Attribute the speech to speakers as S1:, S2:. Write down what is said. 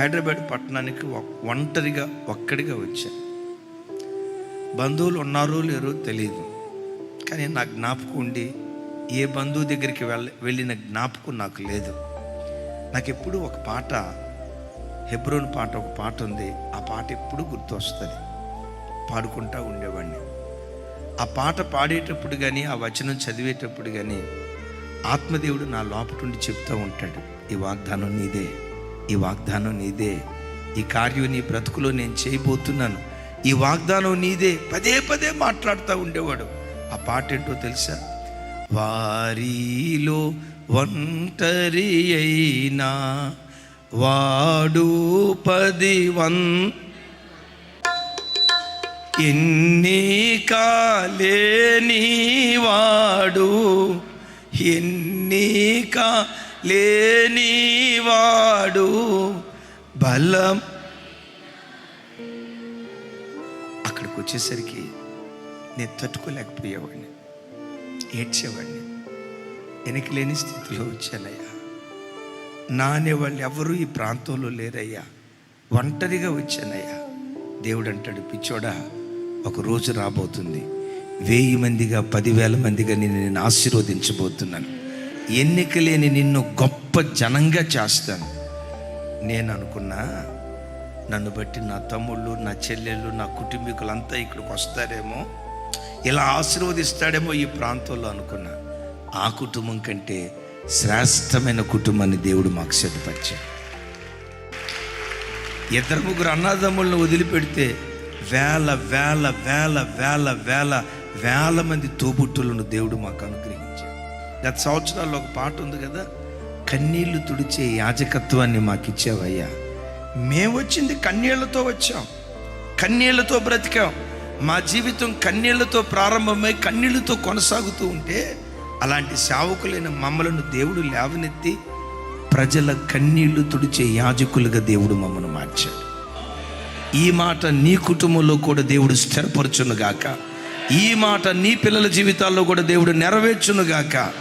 S1: హైదరాబాద్ పట్టణానికి ఒ- ఒంటరిగా ఒక్కడిగా వచ్చాను. బంధువులు ఉన్నారో లేరో తెలియదు కానీ నా జ్ఞాపకం ఉండి ఏ బంధువు దగ్గరికి వెళ్ళ వెళ్ళిన జ్ఞాపకం నాకు లేదు. నాకు ఎప్పుడు ఒక పాట హెబ్రోన్ పాట ఒక పాట ఉంది. ఆ పాట ఎప్పుడు గుర్తొస్తుంది. పాడుకుంటా ఉండేవాడిని. ఆ పాట పాడేటప్పుడు కానీ ఆ వచనం చదివేటప్పుడు కానీ ఆత్మదేవుడు నా లోపటుండి చెప్తూ ఉంటాడు. ఈ వాగ్దానం నీదే. ఈ వాగ్దానం నీదే. ఈ కార్యం నీ బ్రతుకులో నేను చేయబోతున్నాను. ఈ వాగ్దానం నీదే. పదే పదే మాట్లాడుతూ ఉండేవాడు. ఆ పాట ఏంటో తెలుసా? వారిలో ఒంటరి అయినా వాడు పది వన్ వాడు ఎన్ని కా లేనివాడు బలం. అక్కడికి వచ్చేసరికి నేను తట్టుకోలేకపోయేవాడిని. ఏడ్చేవాడిని. వెనక్కి లేని స్థితిలో వచ్చానయ్యా. నానే వాళ్ళు ఎవరు ఈ ప్రాంతంలో లేరయ్యా. ఒంటరిగా వచ్చానయ్యా. దేవుడు అంటాడు పిచ్చోడా ఒక రోజు రాబోతుంది. వెయ్యి మందిగా పదివేల మందిగా నేను నేను ఆశీర్వదించబోతున్నాను. ఎన్నిక లేని నిన్ను గొప్ప జనంగా చేస్తాను. నేను అనుకున్నా నన్ను బట్టి నా తమ్ముళ్ళు నా చెల్లెళ్ళు నా కుటుంబీకులంతా ఇక్కడికి వస్తారేమో ఇలా ఆశీర్వదిస్తాడేమో ఈ ప్రాంతంలో అనుకున్నా. ఆ కుటుంబం కంటే శ్రేష్టమైన కుటుంబాన్ని దేవుడు మాకు సిద్ధపరిచాడు. ఇద్దరు ముగ్గురు అన్నదమ్ములను వదిలిపెడితే వేల వేల వేల వేల వేల వేల మంది తోబుట్టులను దేవుడు మాకు అనుగ్రహించాడు. గత సంవత్సరాల్లో ఒక పాట ఉంది కదా కన్నీళ్ళు తుడిచే యాజకత్వాన్ని మాకు ఇచ్చావయ్యా మేము వచ్చింది కన్నీళ్ళతో వచ్చాం కన్నీళ్ళతో బ్రతికాం. మా జీవితం కన్నీళ్ళతో ప్రారంభమై కన్నీళ్ళతో కొనసాగుతూ ఉంటే అలాంటి సేవకులైన మమ్మలను దేవుడు లేవనెత్తి ప్రజల కన్నీళ్ళు తుడిచే యాజకులుగా దేవుడు మమ్మను మార్చాడు. ఈ మాట నీ కుటుంబంలో కూడా దేవుడు స్థిరపరచునుగాక ఈ మాట నీ పిల్లల జీవితాల్లో కూడా దేవుడు నెరవేర్చునుగాక